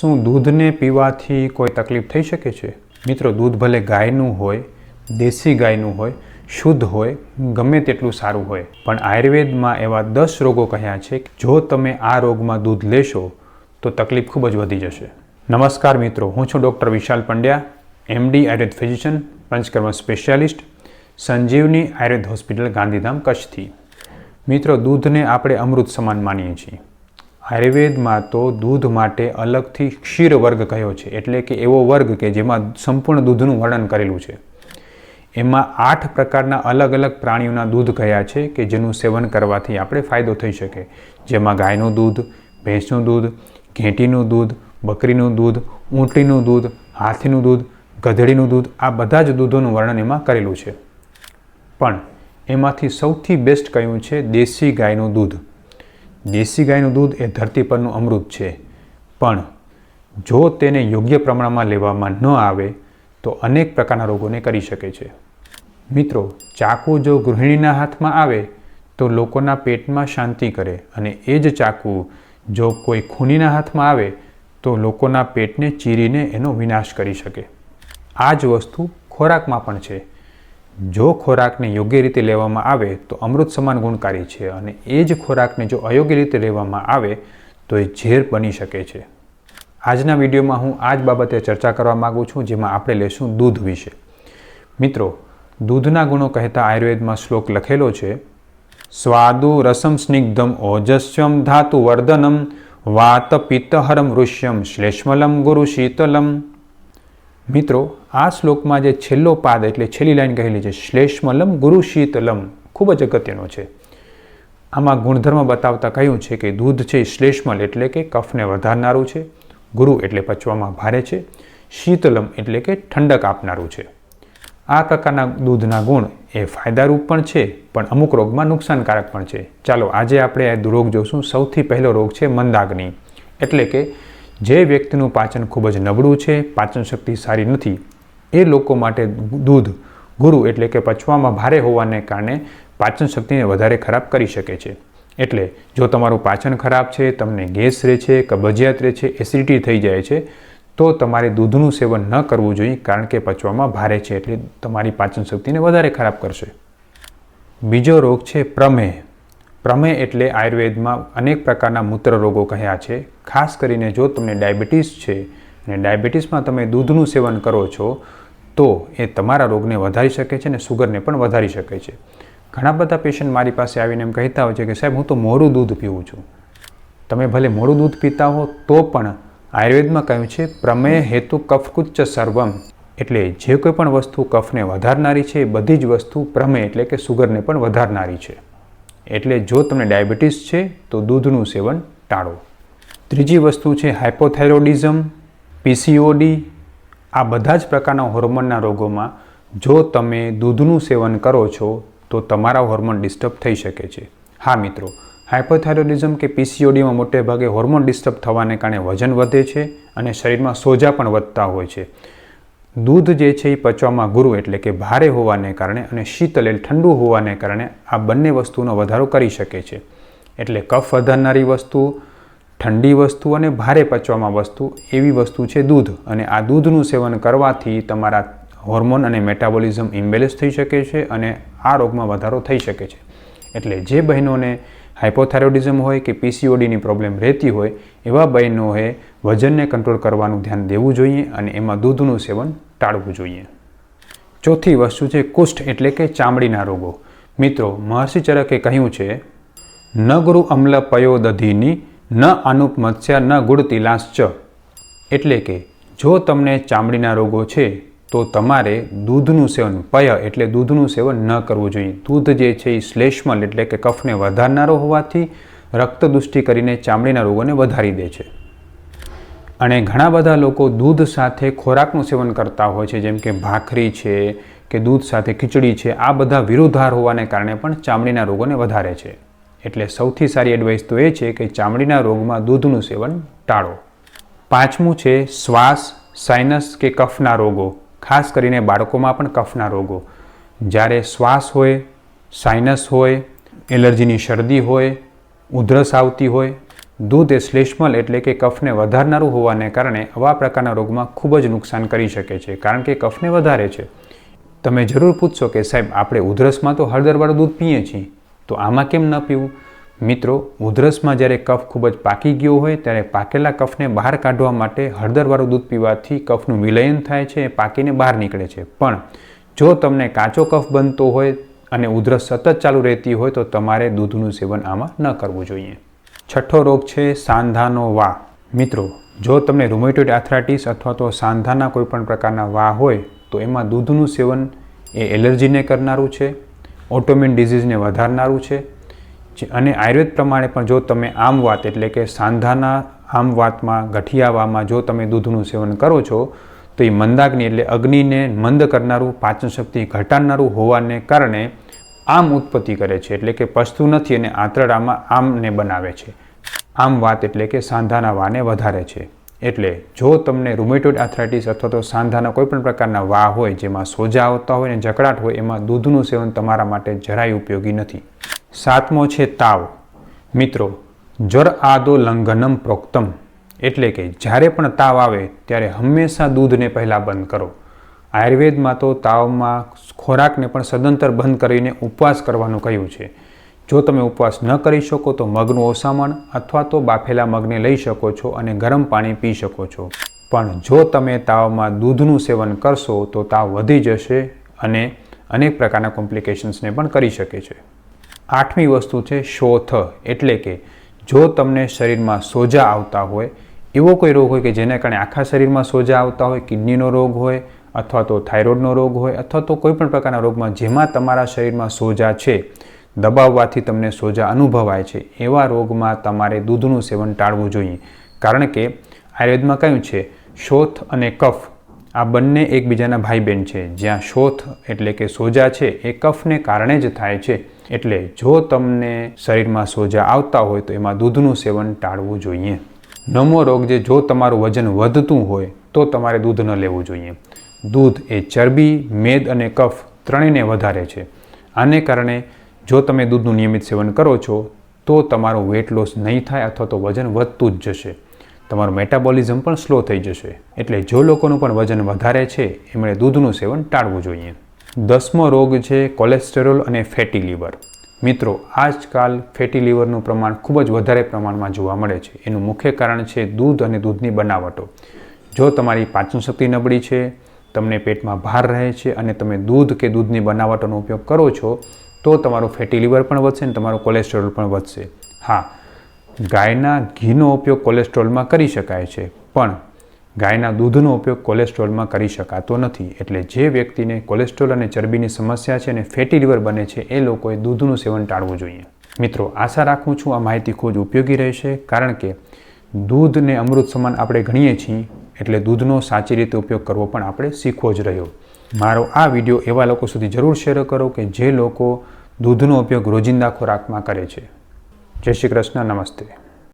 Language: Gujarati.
શું દૂધને પીવાથી કોઈ તકલીફ થઈ શકે છે? મિત્રો, દૂધ ભલે ગાયનું હોય, દેશી ગાયનું હોય, શુદ્ધ હોય, ગમે તેટલું સારું હોય, પણ આયુર્વેદમાં એવા દસ રોગો કહ્યા છે કે જો તમે આ રોગમાં દૂધ લેશો, તો તકલીફ ખૂબ જ વધી જશે. નમસ્કાર મિત્રો, હું છું doctor Vishal Pandya MD Ayurveda physician, Panchakarma specialist, Sanjivani Ayurveda hospital Gandhidham કચ્છથી. મિત્રો, દૂધને આપણે અમૃત સમાન માનીએ છીએ. આયુર્વેદમાં તો દૂધ માટે અલગથી ક્ષીર વર્ગ કયો છે? એટલે કે એવો વર્ગ કે જેમાં સંપૂર્ણ દૂધનું વર્ણન કરેલું છે. એમાં આઠ પ્રકારના અલગ અલગ પ્રાણીઓના દૂધ કયા છે કે જેનું સેવન કરવાથી આપણે ફાયદો થઈ શકે? જેમાં ગાયનું દૂધ, ભેંસનું દૂધ, ઘેંટીનું દૂધ, બકરીનું દૂધ, ઊંટીનું દૂધ, હાથીનું દૂધ, ગધેડીનું દૂધ, આ બધા જ દૂધોનું વર્ણન એમાં કરેલું છે. પણ એમાંથી સૌથી બેસ્ટ કયું છે? દેશી ગાયનું દૂધ. દેશી ગાયનું દૂધ એ ધરતી પરનું અમૃત છે. પણ જો તેને યોગ્ય પ્રમાણમાં લેવામાં ન આવે, તો અનેક પ્રકારના રોગોને કરી શકે છે. મિત્રો, ચાકુ જો ગૃહિણીના હાથમાં આવે, તો લોકોના પેટમાં શાંતિ કરે અને એ જ ચાકુ જો કોઈ ખૂનીના હાથમાં આવે, તો લોકોના પેટને ચીરીને એનો વિનાશ કરી શકે. આ જ વસ્તુ ખોરાકમાં પણ છે. જો ખોરાકને યોગ્ય રીતે લેવામાં આવે તો અમૃત સમાન ગુણકારી છે અને એ જ ખોરાકને જો અયોગ્ય રીતે લેવામાં આવે તો એ ઝેર બની શકે છે. આજના વિડીયોમાં હું આ જ બાબતે ચર્ચા કરવા માગું છું, જેમાં આપણે લેશું દૂધ વિશે. મિત્રો, દૂધના ગુણો કહેતા આયુર્વેદમાં શ્લોક લખેલો છે, સ્વાદુ રસમ સ્નિગ્ધમ ઓજસ્યમ ધાતુ વર્ધનમ, વાત પિત્તહરમ ઋષ્યમ શ્લેષ્મલમ ગુરુ શીતલમ. મિત્રો, આ શ્લોકમાં જે છેલ્લો પાદ એટલે છેલ્લી લાઈન કહેલી છે, શ્લેષ્મલમ ગુરુ શીતલમ, ખૂબ જ અગત્યનો છે. આમાં ગુણધર્મ બતાવતા કહ્યું છે કે દૂધ છે શ્લેષ્મલ એટલે કે કફને વધારનારું છે, ગુરુ એટલે પચવામાં ભારે છે, શીતલમ એટલે કે ઠંડક આપનારું છે. આ પ્રકારના દૂધના ગુણ એ ફાયદારૂપ પણ છે, પણ અમુક રોગમાં નુકસાનકારક પણ છે. ચાલો આજે આપણે આ રોગ જોશું. સૌથી પહેલો રોગ છે મંદાગ્નિ, એટલે કે જે વ્યક્તિનું પાચન ખૂબ જ નબળું છે, પાચન શક્તિ સારી નથી, એ લોકો માટે દૂધ, ગુરુ એટલે કે પચવામાં ભારે હોવાને કારણે પાચન શક્તિને વધારે ખરાબ કરી શકે છે. એટલે જો તમારું પાચન ખરાબ છે, તમને ગેસ રહે છે, કબજિયાત રહે છે, એસિડિટી થઈ જાય છે, તો તમારે દૂધનું સેવન ન કરવું જોઈએ, કારણ કે પચવામાં ભારે છે, એટલે તમારી પાચન શક્તિને વધારે ખરાબ કરશે. બીજો રોગ છે પ્રમેહ. પ્રમેહ એટલે આયુર્વેદમાં અનેક પ્રકારના મૂત્ર રોગો કહ્યા છે. ખાસ કરીને જો તમને ડાયાબિટીસ છે અને ડાયાબિટીસમાં તમે દૂધનું સેવન કરો છો, તો એ તમારા રોગને વધારી શકે છે અને સુગરને પણ વધારી શકે છે. ઘણા બધા પેશન્ટ મારી પાસે આવીને એમ કહેતા હોય છે કે, સાહેબ, હું તો મોડું દૂધ પીવું છું. તમે ભલે મોડું દૂધ પીતા હો, તો પણ આયુર્વેદમાં કહ્યું છે, પ્રમેય હેતુ કફકુચ્ચ સર્વમ. એટલે જે કોઈ પણ વસ્તુ કફને વધારનારી છે, એ બધી જ વસ્તુ પ્રમેય એટલે કે સુગરને પણ વધારનારી છે. એટલે જો તમને ડાયાબિટીસ છે, તો દૂધનું સેવન ટાળો. ત્રીજી વસ્તુ છે હાઇપોથાઇરોડિઝમ પીસીઓડી, આ બધા જ પ્રકારના હોર્મોનના રોગોમાં જો તમે દૂધનું સેવન કરો છો, તો તમારા હોર્મોન ડિસ્ટર્બ થઈ શકે છે. હા મિત્રો હાઇપોથાઇરોડિઝમ કે પીસીઓડીમાં મોટે ભાગે હોર્મોન ડિસ્ટર્બ થવાને કારણે વજન વધે છે અને શરીરમાં સોજા પણ વધતા હોય છે. દૂધ જે છે એ પચવામાં ગુરુ એટલે કે ભારે હોવાને કારણે અને શીતલ એટલે ઠંડુ હોવાને કારણે આ બંને વસ્તુનો વધારો કરી શકે છે. એટલે કફ વધારનારી વસ્તુ, ઠંડી વસ્તુ અને ભારે પચવામાં વસ્તુ એવી વસ્તુ છે દૂધ. અને આ દૂધનું સેવન કરવાથી તમારા હોર્મોન અને મેટાબોલિઝમ ઇમ્બેલેન્સ થઈ શકે છે અને આ રોગમાં વધારો થઈ શકે છે. એટલે જે બહેનોને હાઇપોથાઇરોડિઝમ હોય કે પીસીઓડીની પ્રોબ્લેમ રહેતી હોય, એવા બહેનોએ વજનને કંટ્રોલ કરવાનું ધ્યાન દેવું જોઈએ અને એમાં દૂધનું સેવન ટાળવું જોઈએ. ચોથી વસ્તુ છે કુષ્ઠ એટલે કે ચામડીના રોગો. મિત્રો, મહર્ષિ ચરકે કહ્યું છે ન ગુરુ અમ્લ પયો દધીની, ન અનુપ મત્સ્ય, ન ગુડ ચ. એટલે કે, જો તમને ચામડીના રોગો છે, તો તમારે દૂધનું સેવન, પય એટલે દૂધનું સેવન ન કરવું જોઈએ. દૂધ જે છે એ શ્લેષ્મલ એટલે કે કફને વધારનારો હોવાથી રક્તદુષ્ટિ કરીને ચામડીના રોગોને વધારી દે છે. અને ઘણા બધા લોકો દૂધ સાથે ખોરાકનું સેવન કરતા હોય છે, જેમ કે ભાખરી છે કે દૂધ સાથે ખીચડી છે, આ બધા વિરુદ્ધાર હોવાને કારણે પણ ચામડીના રોગોને વધારે છે. એટલે સૌથી સારી એડવાઇસ તો એ છે કે ચામડીના રોગમાં દૂધનું સેવન ટાળો. પાંચમું છે શ્વાસ સાઇનસ કે કફના રોગો, ખાસ કરીને બાળકોમાં પણ કફના રોગો. જ્યારે શ્વાસ હોય સાઇનસ હોય, એલર્જીની શરદી હોય, ઉધરસ આવતી હોય દૂધ એ શ્લેષ્મલ એટલે કે કફને વધારનારું હોવાને કારણે આવા પ્રકારના રોગમાં ખૂબ જ નુકસાન કરી શકે છે. કારણ કે કફને વધારે છે. તમે જરૂર પૂછશો કે સાહેબ, આપણે ઉધરસમાં તો હળદરવાળું દૂધ પીએ છીએ. તો આમાં કેમ ન પીવું? મિત્રો, ઉધરસમાં જ્યારે કફ ખૂબ જ પાકી ગયો હોય, ત્યારે પાકેલા કફને બહાર કાઢવા માટે હળદરવાળું દૂધ પીવાથી કફનું વિલયન થાય છે, એ પાકીને બહાર નીકળે છે. પણ જો તમને કાચો કફ બનતો હોય અને ઉધરસ સતત ચાલુ રહેતી હોય, તો તમારે દૂધનું સેવન આમાં ન કરવું જોઈએ. છઠ્ઠો રોગ છે સાંધાનો વા મિત્રો, જો તમને રૂમેટોઇડ આથરાઇટિસ અથવા તો સાંધાના કોઈપણ પ્રકારના વા હોય, તો એમાં દૂધનું સેવન એ એલર્જીને કરનારું છે ઓટોમિન ડિઝીઝને વધારનારું છે અને આયુર્વેદ પ્રમાણે પણ જો તમે આમ વાત એટલે કે સાંધાના આમ વાતમાં ગઠિયાવામાં જો તમે દૂધનું સેવન કરો છો, તો એ મંદાગ્નિ એટલે અગ્નિને મંદ કરનારું પાચન શક્તિ ઘટાડનારું હોવાને કારણે આમ ઉત્પત્તિ કરે છે એટલે કે પસતું નથી અને આંતરડામાં આમને બનાવે છે. આમ વાત એટલે કે સાંધાના વાને વધારે છે. એટલે જો તમને રૂમેટોઇડ આર્થરાઇટિસ અથવા તો સાંધાના કોઈ પણ પ્રકારના વા હોય જેમાં સોજા આવતા હોય અને જકડાટ હોય, એમાં દૂધનું સેવન તમારા માટે જરાય ઉપયોગી નથી. સાતમો છે તાવ. મિત્રો, જર આદો લંઘનમ પ્રોક્તમ. એટલે કે જ્યારે પણ તાવ આવે, ત્યારે હંમેશા દૂધને પહેલાં બંધ કરો. આયુર્વેદમાં તો તાવમાં ખોરાકને પણ સદંતર બંધ કરીને ઉપવાસ કરવાનું કહ્યું છે. જો તમે ઉપવાસ ન કરી શકો તો મગનું ઓસામણ અથવા તો બાફેલા મગને લઈ શકો છો અને ગરમ પાણી પી શકો છો. પણ જો તમે તાવમાં દૂધનું સેવન કરશો તો તાવ વધી જશે અને અનેક પ્રકારના કોમ્પ્લિકેશન્સને પણ કરી શકે છે. આઠમી વસ્તુ છે શોથ, એટલે કે જો તમને શરીરમાં સોજા આવતા હોય, એવો કોઈ રોગ હોય કે જેના કારણે આખા શરીરમાં સોજા આવતા હોય, કિડનીનો રોગ હોય અથવા તો થાઇરોઇડનો રોગ હોય અથવા તો કોઈપણ પ્રકારના રોગમાં જેમાં તમારા શરીરમાં સોજા છે, દબાવવાથી તમને સોજા અનુભવાય છે, એવા રોગમાં તમારે દૂધનું સેવન ટાળવું જોઈએ. કારણ કે આયુર્વેદમાં કહ્યું છે, શોથ અને કફ આ બંને એકબીજાના ભાઈ બહેન છે. જ્યાં શોથ એટલે કે સોજા છે, એ કફને કારણે જ થાય છે. એટલે જો તમને શરીરમાં સોજા આવતા હોય તો એમાં દૂધનું સેવન ટાળવું જોઈએ. નમો રોગ જે જો તમારું વજન વધતું હોય તો તમારે દૂધ ન લેવું જોઈએ. દૂધ એ ચરબી, મેદ અને કફ ત્રણેયને વધારે છે. આને કારણે જો તમે દૂધનું નિયમિત સેવન કરો છો, તો તમારો વેટ લોસ નહીં થાય અથવા તો વજન વધતું જ જશે. તમારું મેટાબોલિઝમ પણ સ્લો થઈ જશે. એટલે જો લોકોનું પણ વજન વધારે છે, એમણે દૂધનું સેવન ટાળવું જોઈએ. દસમો રોગ છે કોલેસ્ટેરોલ અને ફેટી લીવર મિત્રો, આજકાલ ફેટી લીવરનું પ્રમાણ ખૂબ જ વધારે પ્રમાણમાં જોવા મળે છે. એનું મુખ્ય કારણ છે દૂધ અને દૂધની બનાવટો. જો તમારી પાચન શક્તિ નબળી છે તમને પેટમાં ભાર રહે છે અને તમે દૂધ કે દૂધની બનાવટોનો ઉપયોગ કરો છો, તો તમારું ફેટી લીવર પણ વધશે અને તમારું કોલેસ્ટ્રોલ પણ વધશે. હા, ગાયના ઘીનો ઉપયોગ કોલેસ્ટ્રોલમાં કરી શકાય છે, પણ ગાયના દૂધનો ઉપયોગ કોલેસ્ટ્રોલમાં કરી શકાતો નથી. એટલે જે વ્યક્તિને કોલેસ્ટ્રોલ અને ચરબીની સમસ્યા છે અને ફેટી લીવર બને છે, એ લોકોએ દૂધનું સેવન ટાળવું જોઈએ. મિત્રો, આશા રાખું છું આ માહિતી ખૂબ ઉપયોગી રહેશે, કારણ કે દૂધને અમૃત સમાન આપણે ગણીએ છીએ એટલે દૂધનો સાચી રીતે ઉપયોગ કરવો પણ આપણે શીખવો જ રહ્યો. મારો આ વીડિયો એવા લોકો સુધી જરૂર શેર કરો કે જે લોકો દૂધનો ઉપયોગ રોજિંદા ખોરાકમાં કરે છે. જય શ્રી કૃષ્ણ, નમસ્તે.